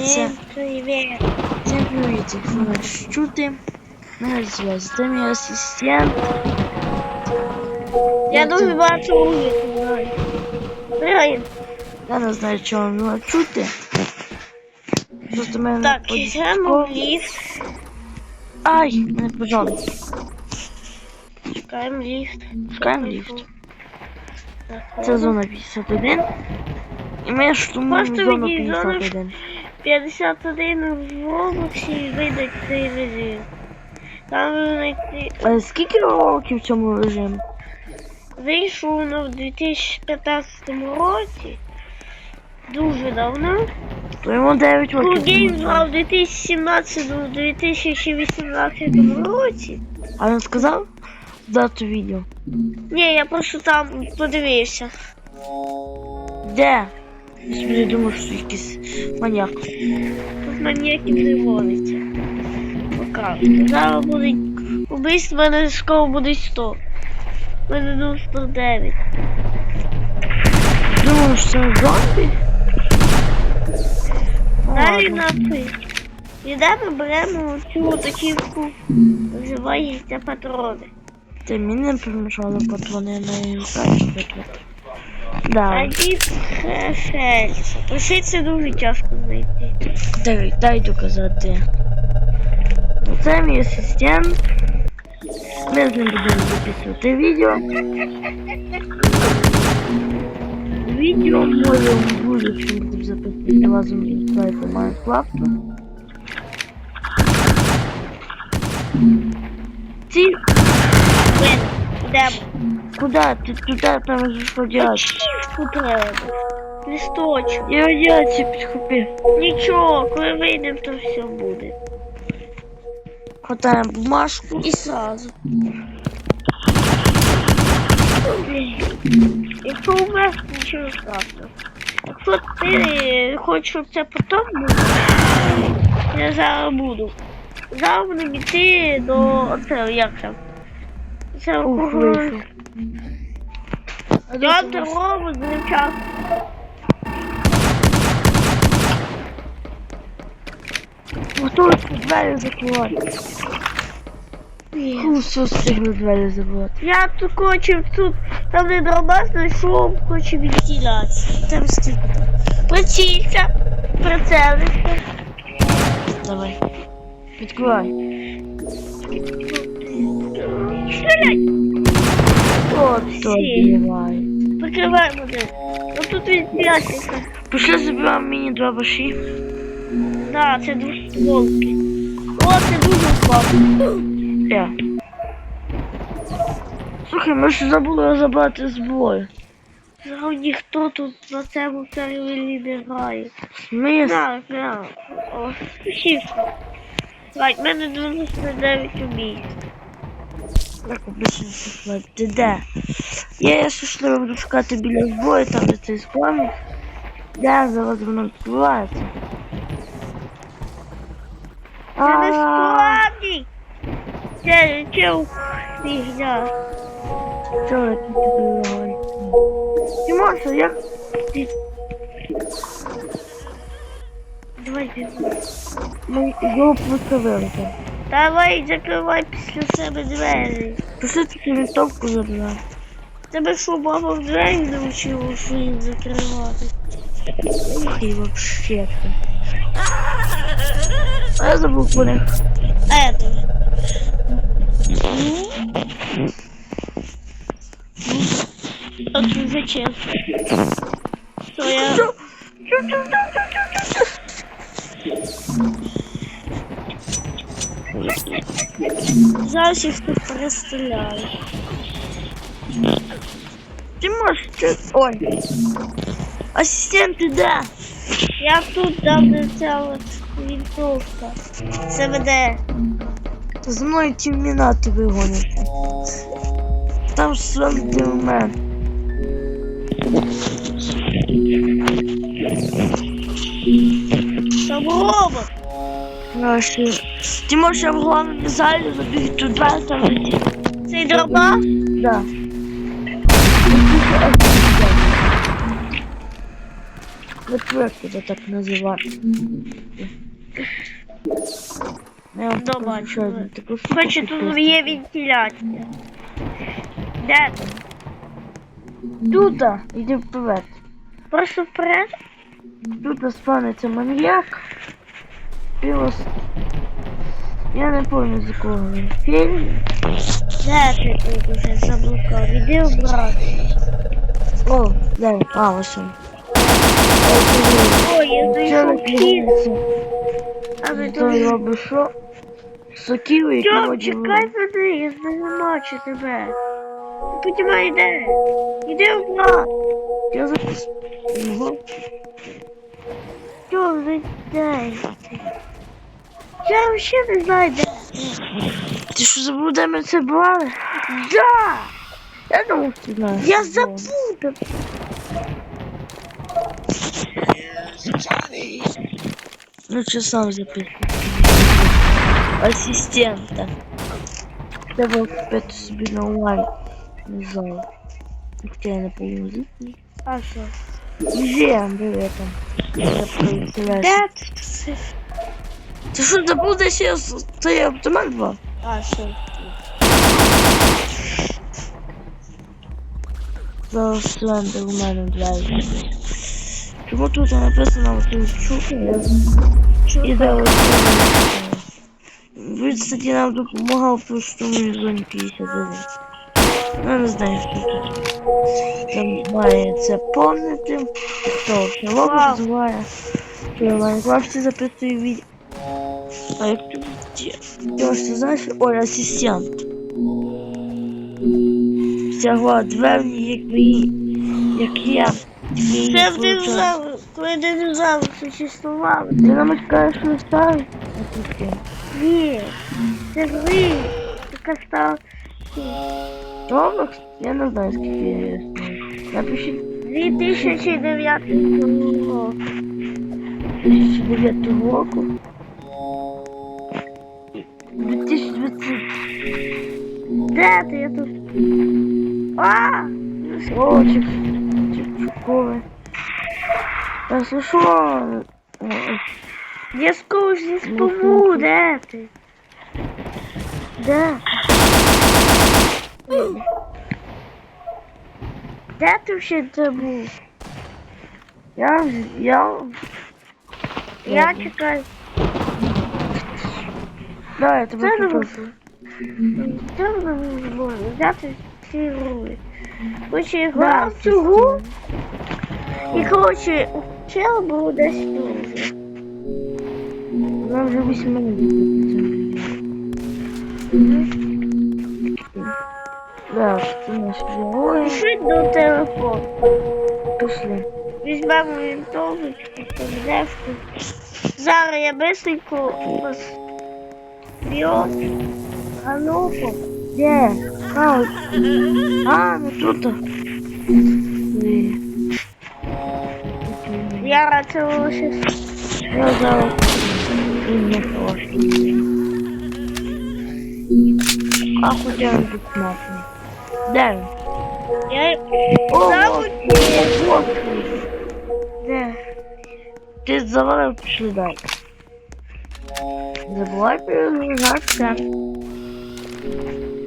Привет! Всем привет, як нас чути. На зв'язку це мій асистент. Я дуже багато вулиць знаю. Я не знаю, чого його чути. Просто мене так, йдемо в ліфт. Ай, мене пожали. Чекаємо ліфт. Шукаємо ліфт. Це зона 51. І ми штурмуємо зону відійдіть, зона 51. 51 в Роблоксі і вийде цей режим. Там ви знайти Е, Скільки років в цьому режимі? вийшов воно в 2015 році. Дуже давно. То йому 9 Cool років. Тому грав в 2017-2018 році. А він сказав дату відео? Ні, я просто там подивився. Де? Я собі думав, що якийсь маньяк. Тут маніяки приводиться. Покажу. Зараз буде убийств, мене скоро буде 100. У мене 99. Думав, що це зомбі? Ну, Далі ладно. напис. Йдемо, беремо цю таківку, називається патрони. Ти мені не помішали патрони на її. Да. Дід Хефельс. Лишиться дуже тяжко знайти. Дай, дай доказати. Це мій асистент. Ми з ним будемо записувати відео. Відео моє в будущем будемо записувати разом з проектом Майнкрафту. Ці, Блин, йдемо. Куди? Ти туди там же ходять. Чіпку треба. Листочок. Я радіацію підхопив. Нічого, коли вийдемо, то все буде. Хватаємо бумажку. І сразу. Якщо умер, нічого страшного. Якщо ти хочеш, щоб це потім було, я зараз буду. Зараз будемо йти до оцього, як там. Це. Я робот будемо час. Готові двері закривати. Фу, встигли двері забувати. Я тут хочу тут, там де дроба знайшов, хочу вентиляцію. Там скільки там. Прицілься, прицелися. Давай. Відкривай. Стріляй! Відкривай. Прикривай мене. Ну тут вентиляція. Пішли забираємо міні два баші. Да, це двостволки. О, це дуже класно. Я. Слухай, ми ж забули забрати зброю. Зараз ніхто тут на цьому сервері не грає. Ми На, на. О. Давай, в мене 99 убійств. так обично Ти де? Я, я щасливо буду шукати біля зброї, там де цей спамік. Де зараз воно відкривається? Це не справді. Це чел фігня. Що я тут говорю? Тимоша, як ти Давай, його просто вилетимо? Давай, закривай після себе двері. Пішли цю вінтовку забирати. Тебе що, баба в двері навчила, що їх закривати? І вообще ти. А я забув про них. Это. Ты зачем? Что я... Що? Зараз їх тут перестріляю. Ти можеш це... Ой. Ассистент, ти де? Я тут там де ця от вінтовка. Це веде. За мною тіммінати вигонять. Там в мене. Там робот. Наші. Ти можеш я в головному залі забіг туди, там де ті. Цей дроба. Да. Четвертый это так называют. Я вам Да, покажу бачу. ще одну таку штуку, Хоче що тут є вентиляція. Де ти? Тут, іди вперед. Просто вперед? Тут спавниться маньяк. Пілос. Я не пам'ятаю з якого він фільм. Де ти тут уже заблукав? Іди обратно. О, де він? А, ось він. Ой, я Чого зайшов фільм. А ви Той тут... робить що? Сокіли, які воді чекай мене, я знемачу тебе. Підіймай, іде. Іди обратно. Я запис... Ого. Тьом, зайдай. Я взагалі не знаю, де. Ти що забув, де ми це брали? Да! Я думав, ти знаєш. Я що було. забуду. Ну что сам записывай. Ассистента. Давай купить собі на онлайн. Не знаю. Хотя я не помню. А що? Музеєм, диви там. Ти що забув, де ще цей автомат був? А що? Слендер у мене драйвер. Чому тут написано тут чухає? І зараз Він, кстати, нам допомагав в пустому зоні 51. Ну, не знаю, що тут. Там має це помнити. Хто Вау. називає. В Майнкрафті записує відео. А є? Ти ось ти? Ой, асистент. Всягла древні, як мої, як я. Це в динозавр, коли динозавр существував. Ти нам скажеш, що? Асистент. Ні, це ви. Така стала. Робокс? Я не знаю, скільки я існую. Напишіть 2009 року. 2009 року. 2020. Де ти? Я тут. А! О, чек... Чекчукове. Та слышала? Я скоро не спому, де ти? Де? Де ти ще це був? Я... Я... Я чекаю. Да, тебе Це не попрошу. Це не можна взяти ці рули. Хоче я грав в цю гру, і чел був десь тут. вже. Нам вже 8 минут. Да, це наш герой. Пишіть до телефону. Пошли. Візьмемо вінтовочку, подешку. Зараз я бисенько вас б'єм. Галопом. Де? А, от. а, ну тут. Ні. Я ще Я зараз. Не трошки. А хоча він тут. Де він? Я О, вот. де? Ти завалив, пішли далі. Забувай перезагрузатися.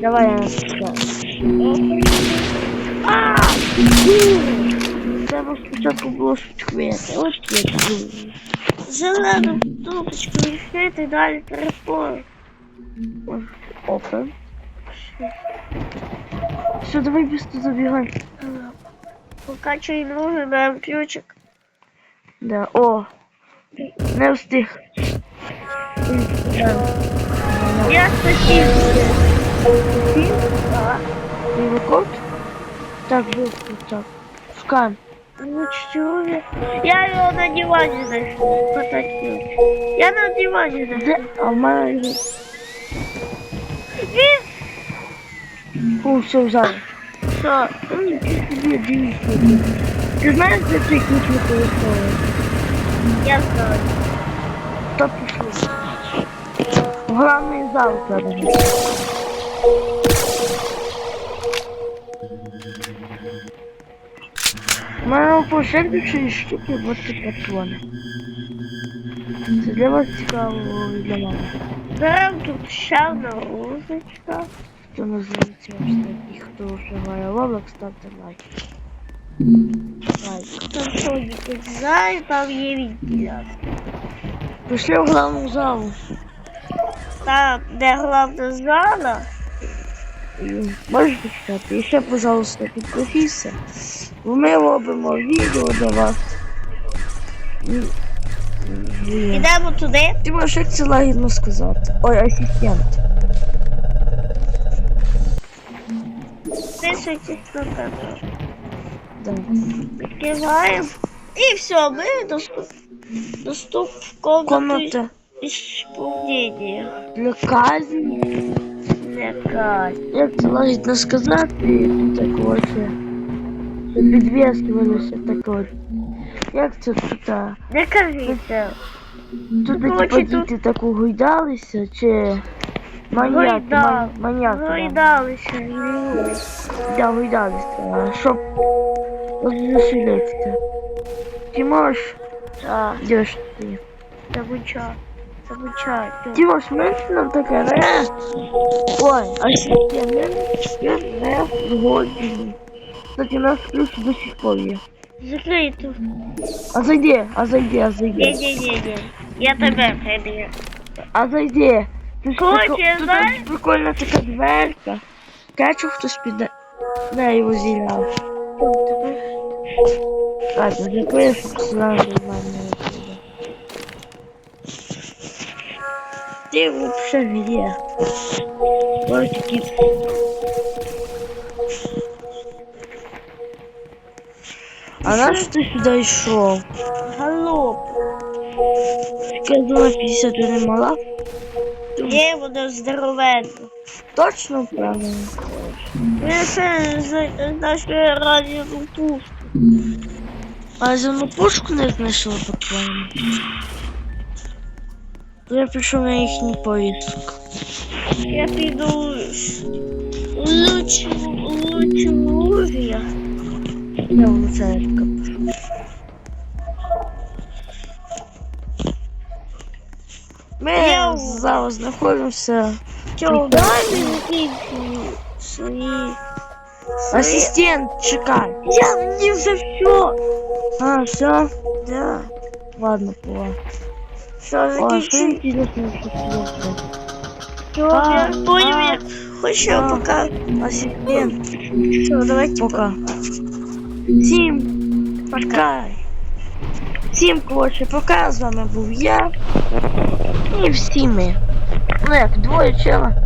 Давай я. А! Треба спочатку було швидкувати. От я тут. Зелену трубочку відкрити, далі телефон. Опа. Все, давай быстро забегай. Покачуй ноги, берем ключик. Да, о. Не встиг. Я хотів. Рекорд? Так, быстро, так. Скан. Ну що я? Я його на дивані знайшов. Потащив. Я на дивані Де? знайшов. А в мене його- Він О, все, зараз. що? Ой, ти собі дивишся. Ти знаєш, де цей ключ використовує? Я знаю. Та пішли. В главний зал треба. У мене по ще дві штуки, от ці патрони. Це для вас цікаво і для мене. Беремо тут ще одна розочка. Хто називається ось такий, хто вживає Roblox, ставте лайк. Лайк. Хто сьогодні не знає, там є вентиляція. Пішли в главну залу. Там, де головна зала, Можете читати? І ще, пожалуйста, підпишіться. Бо ми робимо відео для вас. І- і- йдемо туди. Ти можеш як це лагідно сказати. Ой, асистент. Підписуйтесь на канал. Да. Відкриваємо. І все, ми доступ, доступ в комнату Комната исполнения. для. Не кать. Як це лагідно сказати, так ось. Підв'язувалося так от. Як це тут? Не кажіться. Тут Ну, чи тут- діти так угойдалися, чи маньяки, Гойдал. ман- маньяки. да. Гойдалися. Да, гойдалися, щоб розвеселитися. Ти можеш, ж ти? замучай. Замучай. Ти можеш менше нам таке, не? Ой, а ще не, я не згоден. Кстати, у нас ключ до сих пор є. Закрито. А зайди, а зайди, а зайди. Ні-ні-ні. Я тебе приб'ю. А зайди. Тут Хочеш, така- тут знаєш? прикольна така дверка. Качу хтось піде. Не його зіляв. Ладно, дякую, що сюди нормально. Ти вообще где? Ось. А на що ти сюди йшов? Галоп. Сказала 51 мала? Є воно здоровенно. Точно правильно. Ми це з нашої радіо пушку. А зелену пушку не знайшла по-твоєму. То я пішов на їхній поїздок. Я піду у лучу, лучу лужя. Я в луцерка пішов. Ми Я у- зараз знаходимося. Чого далі закінчую свої... Асистент, чекай. Я мені вже все. А, все? Да. Ладно, пора. Все, закінчую. інтересно, що Все, я А, поняв, я хочу пока. Асистент, Все, давайте пока. Всім пока. Всім, коротше, пока. З вами був я. І всі ми. Як, двоє чела.